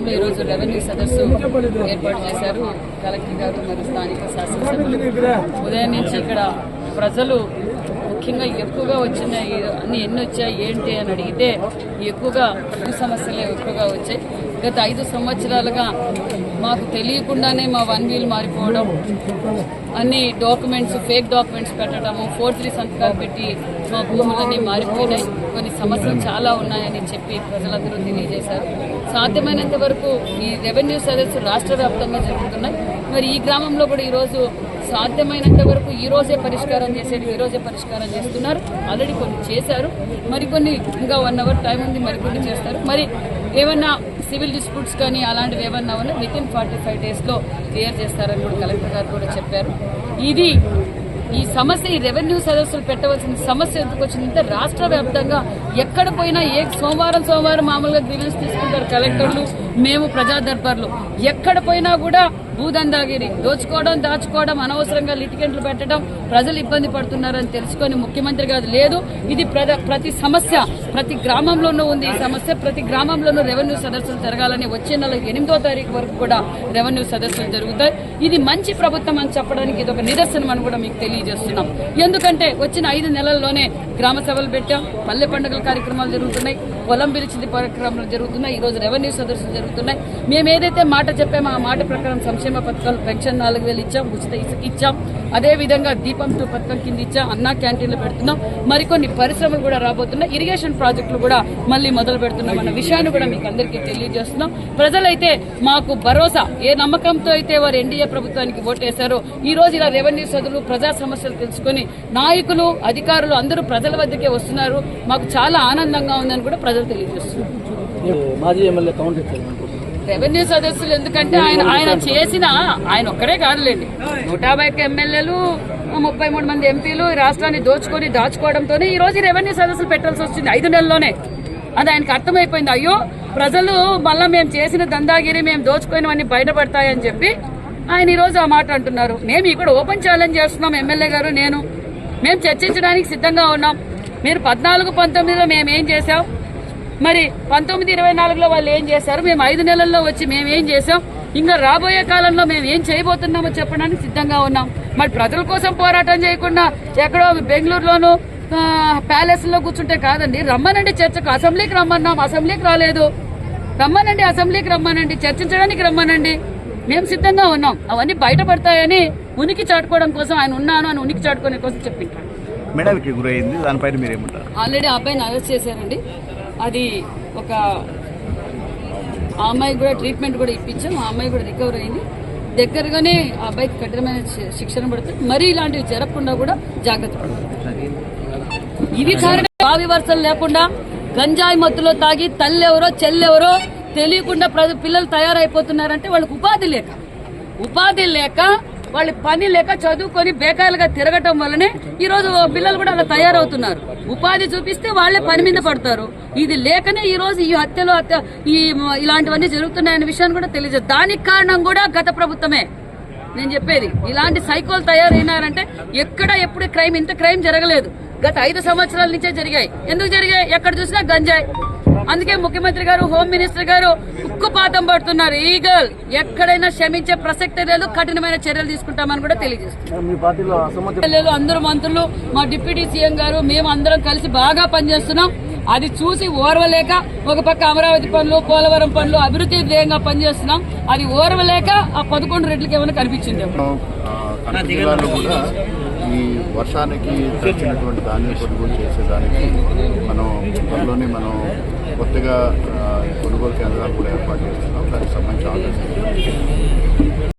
గ్రామంలో ఈరోజు రెవెన్యూ సదస్సు ఏర్పాటు చేశారు. కలెక్టర్ గారు మరియు స్థానిక శాసనసభ్యులు. ఉదయం నుంచి ఇక్కడ ప్రజలు ముఖ్యంగా ఎక్కువగా వచ్చిన అన్ని ఎన్ని వచ్చాయి ఏంటి అని అడిగితే ఎక్కువగా భూ సమస్యలే ఎక్కువగా వచ్చాయి. గత ఐదు సంవత్సరాలుగా మాకు తెలియకుండానే మా వన్ వీల్ మారిపోవడం అన్ని డాక్యుమెంట్స్ ఫేక్ డాక్యుమెంట్స్ పెట్టడము ఫోర్ త్రీ సంతకాలు పెట్టి మా భూములన్నీ మారిపోయినాయి. కొన్ని సమస్యలు చాలా ఉన్నాయని చెప్పి ప్రజలందరూ తెలియజేశారు. సాధ్యమైనంత వరకు ఈ రెవెన్యూ సర్వీస్ రాష్ట్ర వ్యాప్తంగా జరుగుతున్నాయి. మరి ఈ గ్రామంలో కూడా ఈరోజు సాధ్యమైనంత వరకు ఈ రోజే పరిష్కారం చేసేది ఈరోజే పరిష్కారం చేస్తున్నారు. ఆల్రెడీ కొన్ని చేశారు. మరికొన్ని ఇంకా వన్ అవర్ టైం ఉంది మరికొన్ని చేస్తారు. మరి ఏమన్నా సివిల్ డిస్ప్యూట్స్ కానీ అలాంటివి ఏమన్నా ఉన్నా విత్ ఇన్ ఫార్టీ ఫైవ్ డేస్లో క్లియర్ చేస్తారని కూడా కలెక్టర్ గారు కూడా చెప్పారు. ఇది ఈ సమస్య ఈ రెవెన్యూ సదస్సులు పెట్టవలసిన సమస్య ఎందుకు వచ్చిందంటే రాష్ట్ర వ్యాప్తంగా ఎక్కడ పోయినా ఏ సోమవారం సోమవారం మామూలుగా గ్రీవెన్స్ తీసుకుంటారు కలెక్టర్లు మేము ప్రజా దర్బార్లు. ఎక్కడ పోయినా కూడా భూదందాగిరి దోచుకోవడం దాచుకోవడం అనవసరంగా లిటికెంట్లు పెట్టడం ప్రజలు ఇబ్బంది పడుతున్నారని తెలుసుకొని ముఖ్యమంత్రి గారు లేదు. ఇది ప్రద- ప్రతి సమస్య ప్రతి గ్రామంలోనూ ఉంది. ఈ సమస్య ప్రతి గ్రామంలోనూ రెవెన్యూ సదస్సులు జరగాలని వచ్చే నెల ఎనిమిదో తారీఖు వరకు కూడా రెవెన్యూ సదస్సులు జరుగుతాయి. ఇది మంచి ప్రభుత్వం అని చెప్పడానికి ఇది ఒక నిదర్శనం అని కూడా మీకు తెలియజేస్తున్నాం. ఎందుకంటే వచ్చిన ఐదు నెలల్లోనే గ్రామ సభలు పెట్టాం పల్లె పండుగల కార్యక్రమాలు జరుగుతున్నాయి. పొలం పిలిచింది కార్యక్రమాలు జరుగుతున్నాయి. ఈ రోజు రెవెన్యూ సదస్సులు జరుగుతున్నాయి. మేము ఏదైతే మాట చెప్పామో ఆ మాట ప్రకారం సంక్షేమ పథకాలు పెన్షన్ నాలుగు వేలు ఇచ్చాం ఉచిత ఇసుక ఇచ్చాం. అదేవిధంగా దీపం టూ పథకం కింద ఇచ్చాం అన్నా క్యాంటీన్లు పెడుతున్నాం. మరికొన్ని పరిశ్రమలు కూడా రాబోతున్నాయి. ఇరిగేషన్ ప్రాజెక్టులు కూడా మళ్ళీ మొదలు పెడుతున్నాం అన్న విషయాన్ని కూడా మీకు అందరికీ తెలియజేస్తున్నాం. ప్రజలైతే మాకు భరోసా ఏ నమ్మకంతో అయితే వారు ఎన్డీఏ ప్రభుత్వానికి ఓటేశారో ఈ రోజు ఇలా రెవెన్యూ సదులు ప్రజా సమస్యలు తెలుసుకొని నాయకులు అధికారులు అందరూ ప్రజల వద్దకే వస్తున్నారు. మాకు చాలా ఆనందంగా ఉందని కూడా ప్రజలు తెలియజేస్తున్నారు. రెవెన్యూ సదస్సులు ఎందుకంటే ఆయన ఆయన చేసిన ఆయన ఒక్కడే కాదులేండి. నూట యాభై ఎమ్మెల్యేలు ముప్పై మూడు మంది ఎంపీలు ఈ రాష్ట్రాన్ని దోచుకొని దాచుకోవడంతోనే ఈ రోజు రెవెన్యూ సదస్సులు పెట్టాల్సి వచ్చింది ఐదు నెలల్లోనే. అది ఆయనకు అర్థమైపోయింది. అయ్యో ప్రజలు మళ్ళా మేము చేసిన దందాగిరి మేము దోచుకోయినవన్నీ బయటపడతాయని చెప్పి ఆయన ఈ రోజు ఆ మాట అంటున్నారు. మేము ఇక్కడ ఓపెన్ ఛాలెంజ్ చేస్తున్నాం ఎమ్మెల్యే గారు నేను. మేము చర్చించడానికి సిద్ధంగా ఉన్నాం. మీరు పద్నాలుగు పంతొమ్మిదిలో మేము ఏం చేశాం? మరి పంతొమ్మిది ఇరవై నాలుగులో వాళ్ళు ఏం చేశారు? మేము ఐదు నెలల్లో వచ్చి మేము ఏం చేసాం ఇంకా రాబోయే కాలంలో మేము ఏం చేయబోతున్నామో చెప్పడానికి సిద్ధంగా ఉన్నాం. మరి ప్రజల కోసం పోరాటం చేయకుండా ఎక్కడో బెంగళూరులోను ప్యాలెస్లో కూర్చుంటే కాదండి రమ్మనండి చర్చకు. అసెంబ్లీకి రమ్మన్నాం అసెంబ్లీకి రాలేదు. రమ్మనండి అసెంబ్లీకి రమ్మనండి చర్చించడానికి రమ్మనండి. మేము సిద్ధంగా ఉన్నాం. అవన్నీ బయటపడతాయని ఉనికి చాటుకోవడం కోసం ఆయన ఉన్నాను అని ఉనికి చాటుకోవడం కోసం చెప్పింటాను మెడల్కి గురైంది దానిపైన మీరేమంటారు? ఆల్రెడీ ఆ అబ్బాయిని అరెస్ట్ చేశారండి. అది ఒక ఆ అమ్మాయికి కూడా ట్రీట్మెంట్ కూడా ఇప్పించాం ఆ అమ్మాయి కూడా రికవర్ అయింది. దగ్గరగానే ఆ అబ్బాయికి కఠినమైన శిక్షణ పడుతుంది. మరీ ఇలాంటివి జరగకుండా కూడా జాగ్రత్త పడాలి. ఇవి కారణం బావి వరుసలు లేకుండా గంజాయి మత్తులో తాగి తల్లెవరో చెల్లెవరో తెలియకుండా ప్రజ పిల్లలు తయారైపోతున్నారంటే వాళ్ళకి ఉపాధి లేక. ఉపాధి లేక వాళ్ళ పని లేక చదువుకొని బేకాయలుగా తిరగటం వల్లనే ఈరోజు పిల్లలు కూడా అలా తయారవుతున్నారు. ఉపాధి చూపిస్తే వాళ్ళే పని మీద పడతారు. ఇది లేకనే ఈరోజు ఈ హత్యలు హత్య ఈ ఇలాంటివన్నీ జరుగుతున్నాయనే విషయాన్ని కూడా తెలియజేస్తారు దానికి కారణం కూడా గత ప్రభుత్వమే. నేను చెప్పేది ఇలాంటి సైకోలు తయారైనారంటే ఎక్కడ ఎప్పుడు క్రైమ్ ఇంత క్రైమ్ జరగలేదు. గత ఐదు సంవత్సరాల నుంచే జరిగాయి. ఎందుకు జరిగాయి? ఎక్కడ చూసినా గంజాయి. అందుకే ముఖ్యమంత్రి గారు హోమ్ మినిస్టర్ గారు ఉక్కుపాతం పడుతున్నారు ఈగల్. ఎక్కడైనా క్షమించే ప్రసక్తే లేదు కఠినమైన చర్యలు తీసుకుంటామని కూడా తెలియజేస్తున్నారు. అందరూ మంత్రులు మా డిప్యూటీ సీఎం గారు మేము అందరం కలిసి బాగా పనిచేస్తున్నాం. అది చూసి ఓర్వలేక ఒక పక్క అమరావతి పనులు పోలవరం పనులు అభివృద్ధి ధ్యేయంగా పనిచేస్తున్నాం. అది ఓర్వలేక ఆ పదకొండు రెట్లకి ఏమైనా కనిపించింది ఈ వర్షానికి తగ్గినటువంటి ధాన్యం కొనుగోలు చేసేదానికి మనం త్వరలోనే మనం కొత్తగా కొనుగోలు కేంద్రాలు కూడా ఏర్పాటు చేస్తున్నాం. దానికి సంబంధించి ఆర్డర్స్